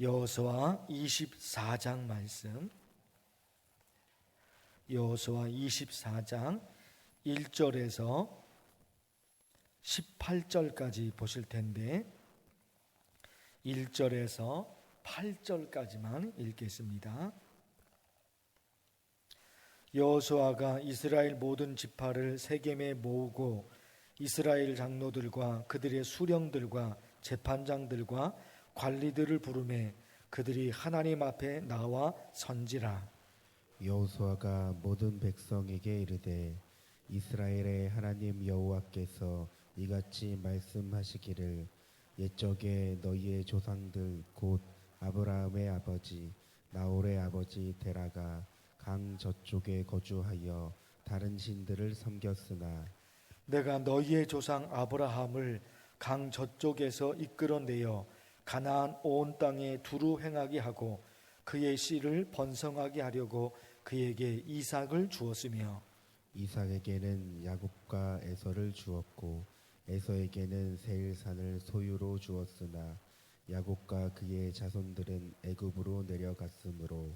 여호수아 24장 말씀 여호수아 24장 1절에서 18절까지 보실 텐데 1절에서 8절까지만 읽겠습니다. 여호수아가 이스라엘 모든 지파를 세겜에 모으고 이스라엘 장로들과 그들의 수령들과 재판장들과 관리들을 부르매 그들이 하나님 앞에 나와 선지라. 여호수아가 모든 백성에게 이르되 이스라엘의 하나님 여호와께서 이같이 말씀하시기를 옛적에 너희의 조상들 곧 아브라함의 아버지 나홀의 아버지 데라가 강 저쪽에 거주하여 다른 신들을 섬겼으나 내가 너희의 조상 아브라함을 강 저쪽에서 이끌어내어 가나안 온 땅에 두루 행하게 하고 그의 씨를 번성하게 하려고 그에게 이삭을 주었으며 이삭에게는 야곱과 에서를 주었고 에서에게는 세일산을 소유로 주었으나 야곱과 그의 자손들은 애굽으로 내려갔으므로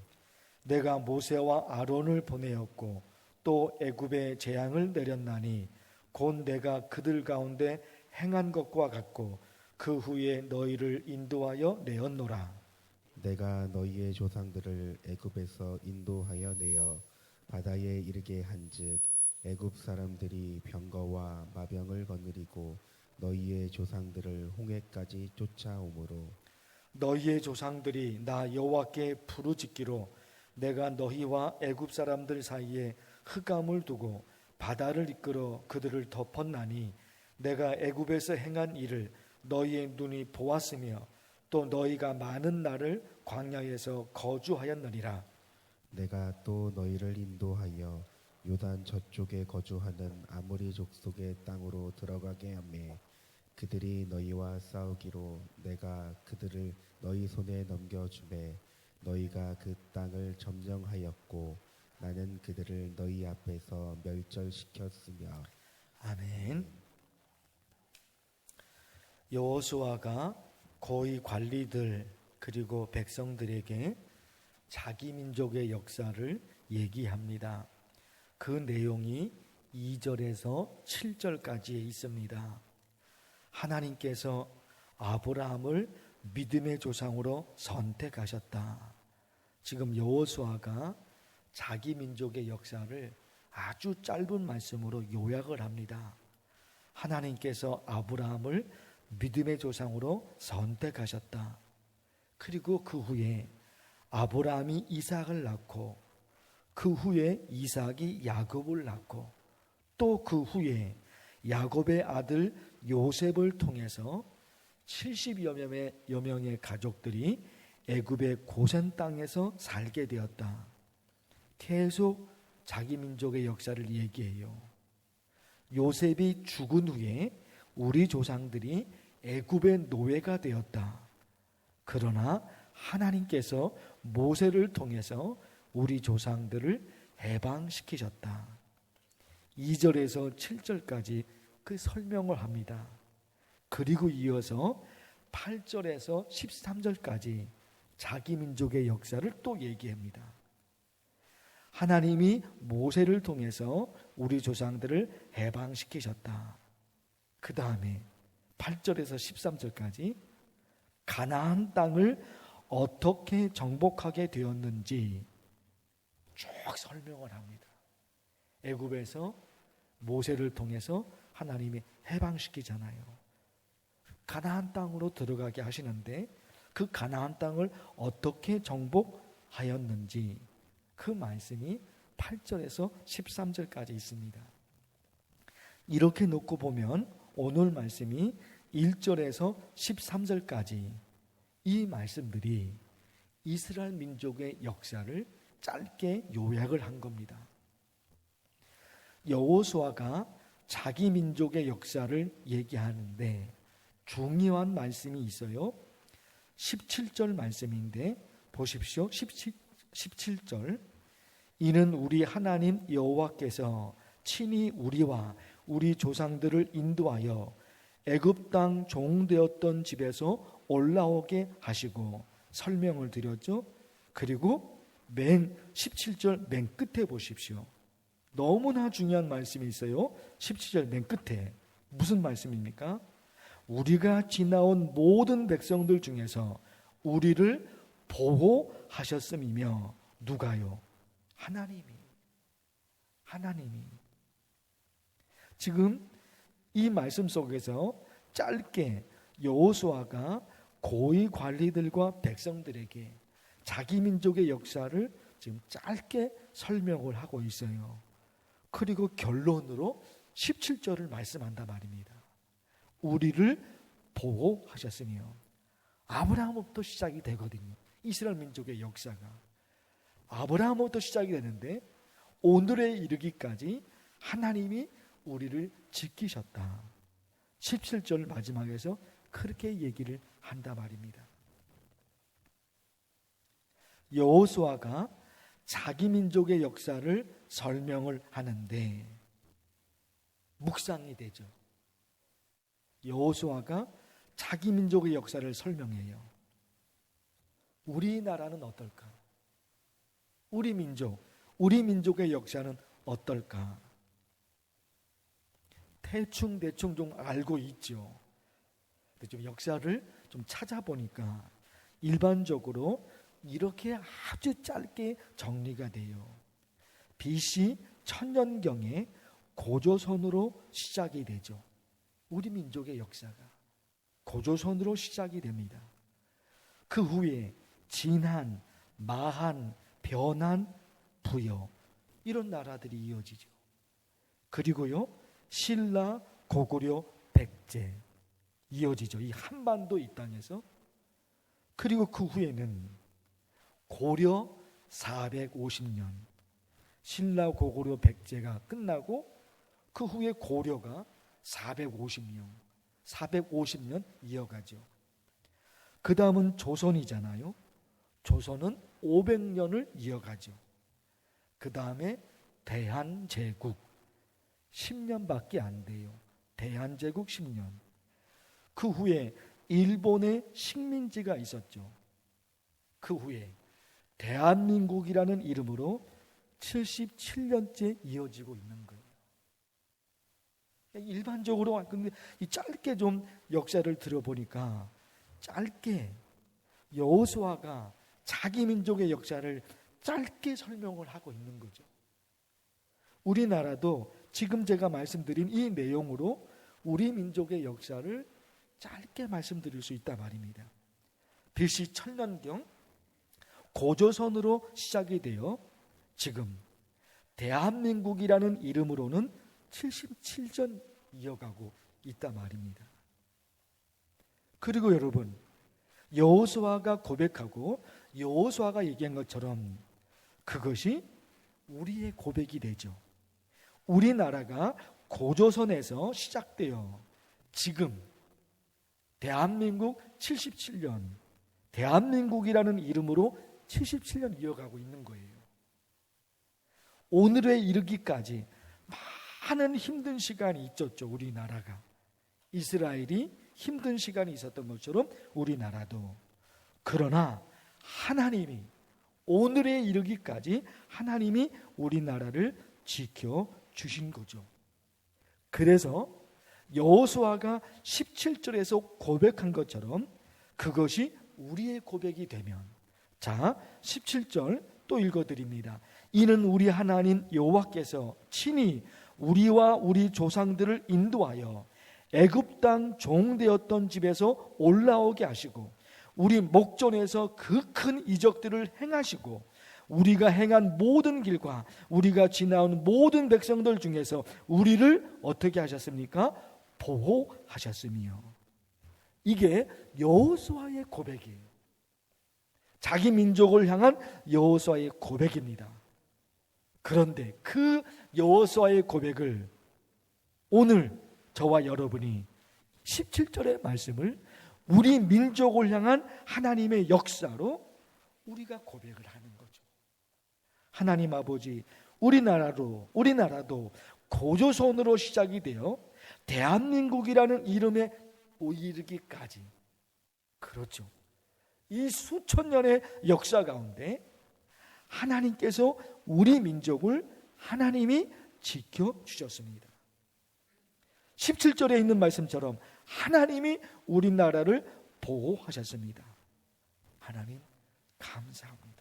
내가 모세와 아론을 보내었고 또 애굽에 재앙을 내렸나니 곧 내가 그들 가운데 행한 것과 같고 그 후에 너희를 인도하여 내었노라. 내가 너희의 조상들을 애굽에서 인도하여 내어 바다에 이르게 한즉 애굽 사람들이 병거와 마병을 거느리고 너희의 조상들을 홍해까지 쫓아오므로. 너희의 조상들이 나 여호와께 부르짖기로 내가 너희와 애굽 사람들 사이에 흑암을 두고 바다를 이끌어 그들을 덮었나니 내가 애굽에서 행한 일을 너희의 눈이 보았으며 또 너희가 많은 날을 광야에서 거주하였느니라 내가 또 너희를 인도하여 요단 저쪽에 거주하는 아모리 족속의 땅으로 들어가게 하매 그들이 너희와 싸우기로 내가 그들을 너희 손에 넘겨 주매 너희가 그 땅을 점령하였고 나는 그들을 너희 앞에서 멸절시켰으며 아멘. 여호수아가 고위 관리들 그리고 백성들에게 자기 민족의 역사를 얘기합니다. 그 내용이 2절에서 7절까지에 있습니다. 하나님께서 아브라함을 믿음의 조상으로 선택하셨다. 지금 여호수아가 자기 민족의 역사를 아주 짧은 말씀으로 요약을 합니다. 하나님께서 아브라함을 믿음의 조상으로 선택하셨다. 그리고 그 후에 아브라함이 이삭을 낳고 그 후에 이삭이 야곱을 낳고 또 그 후에 야곱의 아들 요셉을 통해서 70여 명의 여 명의 가족들이 애굽의 고센 땅에서 살게 되었다. 계속 자기 민족의 역사를 얘기해요. 요셉이 죽은 후에 우리 조상들이 애굽의 노예가 되었다. 그러나 하나님께서 모세를 통해서 우리 조상들을 해방시키셨다. 2절에서 7절까지 그 설명을 합니다. 그리고 이어서 8절에서 13절까지 자기 민족의 역사를 또 얘기합니다. 하나님이 모세를 통해서 우리 조상들을 해방시키셨다. 그 다음에 8절에서 13절까지 가나안 땅을 어떻게 정복하게 되었는지 쭉 설명을 합니다. 애굽에서 모세를 통해서 하나님이 해방시키잖아요. 가나안 땅으로 들어가게 하시는데 그 가나안 땅을 어떻게 정복하였는지 그 말씀이 8절에서 13절까지 있습니다. 이렇게 놓고 보면 오늘 말씀이 1절에서 13절까지 이 말씀들이 이스라엘 민족의 역사를 짧게 요약을 한 겁니다. 여호수아가 자기 민족의 역사를 얘기하는데 중요한 말씀이 있어요. 17절 말씀인데 보십시오. 17, 17절 이는 우리 하나님 여호와께서 친히 우리와 우리 조상들을 인도하여 애굽 땅 종되었던 집에서 올라오게 하시고 설명을 드렸죠. 그리고 맨 17절 맨 끝에 보십시오. 너무나 중요한 말씀이 있어요. 17절 맨 끝에 무슨 말씀입니까? 우리가 지나온 모든 백성들 중에서 우리를 보호하셨음이며 누가요? 하나님이 하나님이 지금 이 말씀 속에서 짧게 여호수아가 고위 관리들과 백성들에게 자기 민족의 역사를 지금 짧게 설명을 하고 있어요. 그리고 결론으로 17절을 말씀한다 말입니다. 우리를 보호하셨으며 아브라함부터 시작이 되거든요. 이스라엘 민족의 역사가 아브라함부터 시작이 되는데 오늘에 이르기까지 하나님이 우리를 지키셨다. 17절 마지막에서 그렇게 얘기를 한다 말입니다. 여호수아가 자기 민족의 역사를 설명을 하는데 묵상이 되죠. 여호수아가 자기 민족의 역사를 설명해요. 우리나라는 어떨까? 우리 민족, 우리 민족의 역사는 어떨까? 대충 대충 좀 알고 있죠. 근데 좀 역사를 좀 찾아보니까 일반적으로 이렇게 아주 짧게 정리가 돼요. BC 천년경에 고조선으로 시작이 되죠. 우리 민족의 역사가 고조선으로 시작이 됩니다. 그 후에 진한, 마한, 변한, 부여 이런 나라들이 이어지죠. 그리고요 신라, 고구려, 백제 이어지죠. 이 한반도 이 땅에서 그리고 그 후에는 고려 450년 신라, 고구려, 백제가 끝나고 그 후에 고려가 450년 450년 이어가죠. 그 다음은 조선이잖아요. 조선은 500년을 이어가죠. 그 다음에 대한제국 10년밖에 안 돼요. 대한제국 10년. 그 후에 일본의 식민지가 있었죠. 그 후에 대한민국이라는 이름으로 77년째 이어지고 있는 거예요. 일반적으로 근데 이 짧게 좀 역사를 들어보니까 짧게 여호수아가 자기 민족의 역사를 짧게 설명을 하고 있는 거죠. 우리나라도 지금 제가 말씀드린 이 내용으로 우리 민족의 역사를 짧게 말씀드릴 수 있다 말입니다. BC 천년경 고조선으로 시작이 되어 지금 대한민국이라는 이름으로는 77전 이어가고 있다 말입니다. 그리고 여러분 여호수아가 고백하고 여호수아가 얘기한 것처럼 그것이 우리의 고백이 되죠. 우리나라가 고조선에서 시작되어 지금 대한민국 77년 대한민국이라는 이름으로 77년 이어가고 있는 거예요. 오늘에 이르기까지 많은 힘든 시간이 있었죠. 우리나라가. 이스라엘이 힘든 시간이 있었던 것처럼 우리나라도. 그러나 하나님이 오늘에 이르기까지 하나님이 우리나라를 지켜 주신 거죠. 그래서 여호수아가 17절에서 고백한 것처럼 그것이 우리의 고백이 되면 자, 17절 또 읽어 드립니다. 이는 우리 하나님 여호와께서 친히 우리와 우리 조상들을 인도하여 애굽 땅 종되었던 집에서 올라오게 하시고 우리 목전에서 그 큰 이적들을 행하시고 우리가 행한 모든 길과 우리가 지나온 모든 백성들 중에서 우리를 어떻게 하셨습니까? 보호하셨으며 이게 여호수아의 고백이에요. 자기 민족을 향한 여호수아의 고백입니다. 그런데 그 여호수아의 고백을 오늘 저와 여러분이 17절의 말씀을 우리 민족을 향한 하나님의 역사로 우리가 고백을 하는. 하나님 아버지, 우리나라로 우리나라도 고조선으로 시작이 되어 대한민국이라는 이름에 이르기까지 그렇죠. 이 수천 년의 역사 가운데 하나님께서 우리 민족을 하나님이 지켜 주셨습니다. 17절에 있는 말씀처럼 하나님이 우리나라를 보호하셨습니다. 하나님 감사합니다.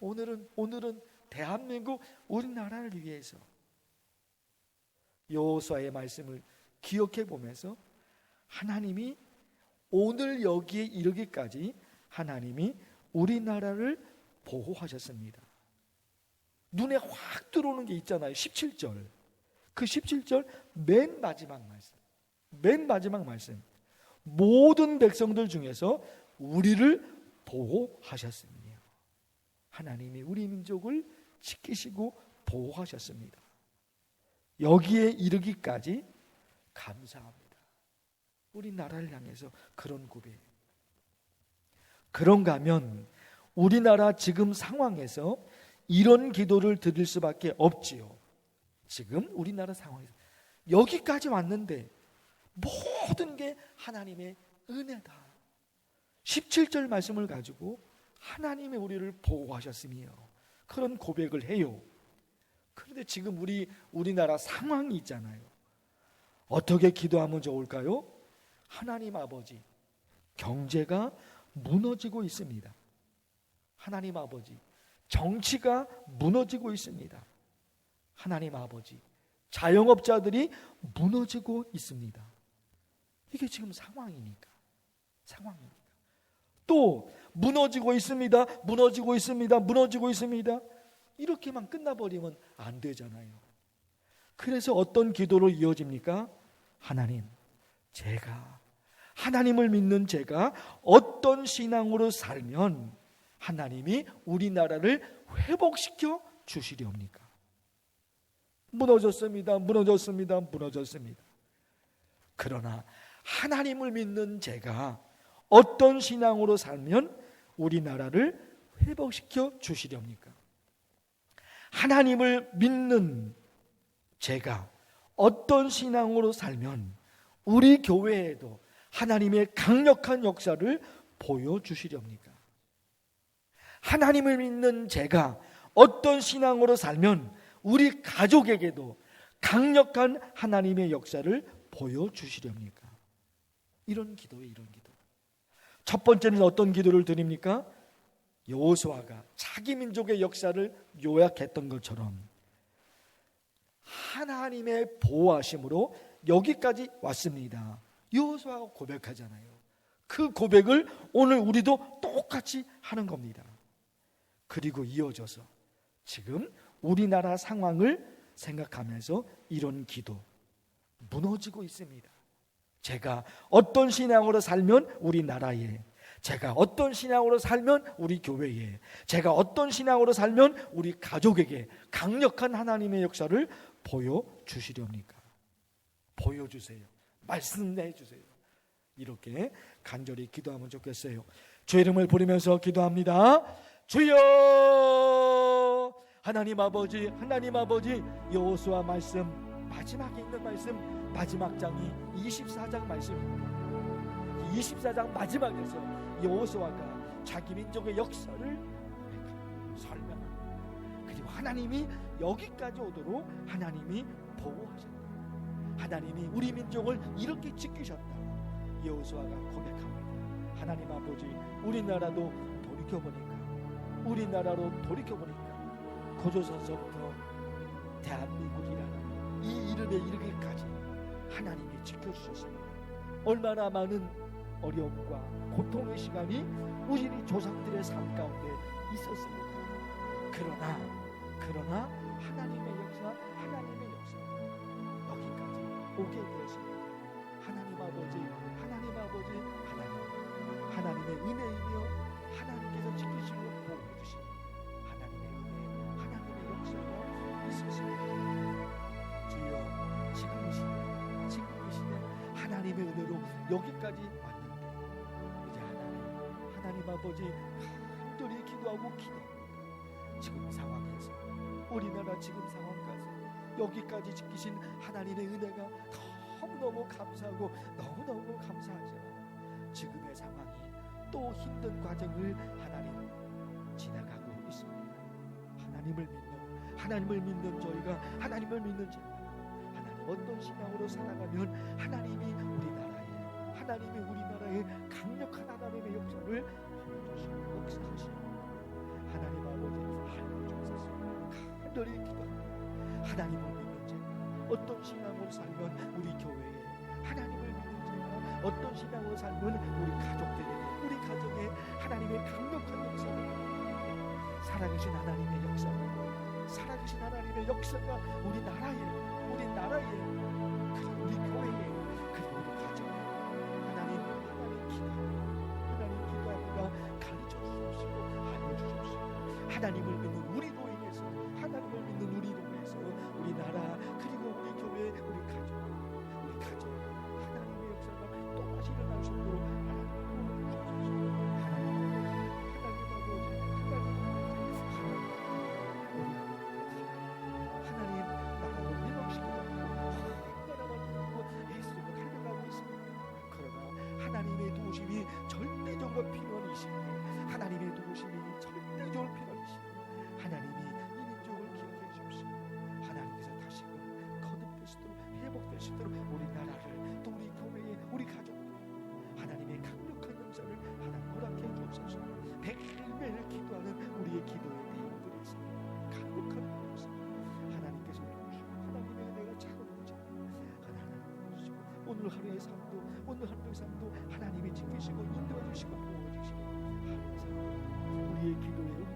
오늘은 오늘은 대한민국 우리나라를 위해서 여호수아의 말씀을 기억해 보면서 하나님이 오늘 여기에 이르기까지 하나님이 우리나라를 보호하셨습니다. 눈에 확 들어오는 게 있잖아요. 17절. 그 17절 맨 마지막 말씀. 맨 마지막 말씀. 모든 백성들 중에서 우리를 보호하셨습니다. 하나님이 우리 민족을 지키시고 보호하셨습니다. 여기에 이르기까지 감사합니다. 우리 나라를 향해서 그런 고백. 그런가 하면 우리나라 지금 상황에서 이런 기도를 드릴 수밖에 없지요. 지금 우리나라 상황에서 여기까지 왔는데 모든 게 하나님의 은혜다. 17절 말씀을 가지고 하나님의 우리를 보호하셨으며 그런 고백을 해요. 그런데 지금 우리 우리나라 상황이 있잖아요. 어떻게 기도하면 좋을까요? 하나님 아버지, 경제가 무너지고 있습니다. 하나님 아버지, 정치가 무너지고 있습니다. 하나님 아버지, 자영업자들이 무너지고 있습니다. 이게 지금 상황이니까. 상황이니까. 또 무너지고 있습니다. 무너지고 있습니다. 무너지고 있습니다. 이렇게만 끝나버리면 안 되잖아요. 그래서 어떤 기도로 이어집니까? 하나님, 제가 하나님을 믿는 제가 어떤 신앙으로 살면 하나님이 우리나라를 회복시켜 주시렵니까? 무너졌습니다. 무너졌습니다. 무너졌습니다. 그러나 하나님을 믿는 제가 어떤 신앙으로 살면 우리나라를 회복시켜 주시렵니까? 하나님을 믿는 제가 어떤 신앙으로 살면 우리 교회에도 하나님의 강력한 역사를 보여주시렵니까? 하나님을 믿는 제가 어떤 신앙으로 살면 우리 가족에게도 강력한 하나님의 역사를 보여주시렵니까? 이런 기도에 이런 기도. 첫 번째는 어떤 기도를 드립니까? 여호수아가 자기 민족의 역사를 요약했던 것처럼 하나님의 보호하심으로 여기까지 왔습니다. 여호수아가 고백하잖아요. 그 고백을 오늘 우리도 똑같이 하는 겁니다. 그리고 이어져서 지금 우리나라 상황을 생각하면서 이런 기도 무너지고 있습니다. 제가 어떤 신앙으로 살면 우리나라에 제가 어떤 신앙으로 살면 우리 교회에 제가 어떤 신앙으로 살면 우리 가족에게 강력한 하나님의 역사를 보여 주시렵니까? 보여 주세요. 말씀해 주세요. 이렇게 간절히 기도하면 좋겠어요. 주 이름을 부르면서 기도합니다. 주여 하나님 아버지 하나님 아버지 여호수아 말씀 마지막에 있는 말씀 마지막 장이 24장 말씀입니다. 24장 마지막에서 여호수아가 자기 민족의 역사를 설명합니다. 그리고 하나님이 여기까지 오도록 하나님이 보호하셨다. 하나님이 우리 민족을 이렇게 지키셨다. 여호수아가 고백합니다. 하나님 아버지, 우리나라도 돌이켜 보니까 우리나라로 돌이켜 보니까 고조선서부터 대한민국이라는 이 이름에 이르기까지 하나님이 지켜주셨습니다. 얼마나 많은 어려움과 고통의 시간이 우리 조상들의 삶 가운데 있었습니다. 그러나 그러나 하나님의 역사, 하나님의 역사 여기까지 오게 되었습니다. 하나님 아버지, 하나님 아버지, 하나님 하나님의 은혜이며 하나님께서 지키시고 보호해 주신 하나님의 은혜, 하나님의 역사가 있었습니다. 여기까지 왔는데 이제 하나님, 하나님 아버지 간절히 기도하고 기도합니다. 지금 상황에서 우리나라 지금 상황까지 여기까지 지키신 하나님의 은혜가 너무너무 감사하고 너무너무 감사하지만 지금의 상황이 또 힘든 과정을 하나님 지나가고 있습니다. 하나님을 믿는 하나님을 믿는 저희가 하나님을 믿는 제가 하나님 어떤 신앙으로 살아가면 하나님이 우리나라에 하나님이 우리나라에 강력한 하나님의 역사를 보여주시고 역사하시고 하나님 아버지 알려주소서 간절히 기도합니다. 하나님을 믿는 제가 어떤 신앙으로 살면 우리 교회에 하나님을 믿는 제가 어떤 신앙으로 살면 우리 가족들에게 우리 가정에 하나님의 강력한 역사를 살아계신 하나님의 역사가 살아계신 하나님의 역사가 우리 나라에 우리 나라에 그리고 우리 교회 하나님을 믿는 우리 교회에서 하나님을 믿는 우리 교회에서 우리 나라 그리고 우리 교회 우리 가족 우리 가정 하나님의 역사가 또다시 일어날 수 있도록 하나님의 도우심이 절대적으로 필요한 이 시기 있도록 우리 나라를 또 우리 교회에 우리 가족들 하나님의 강력한 역사를 하나님 허락해 주옵소서. 매일매일 기도하는 우리의 기도의 내용들이 있습니다 강력한 역사. 하나님께서 도우시고 하나님의 은혜가 차고는지 하나님 도우시고 오늘 하루의 삶도 오늘 하루의 삶도 하나님이 지키시고 인도해 주시고 보호해 주시고 하루의 삶도 우리의 응답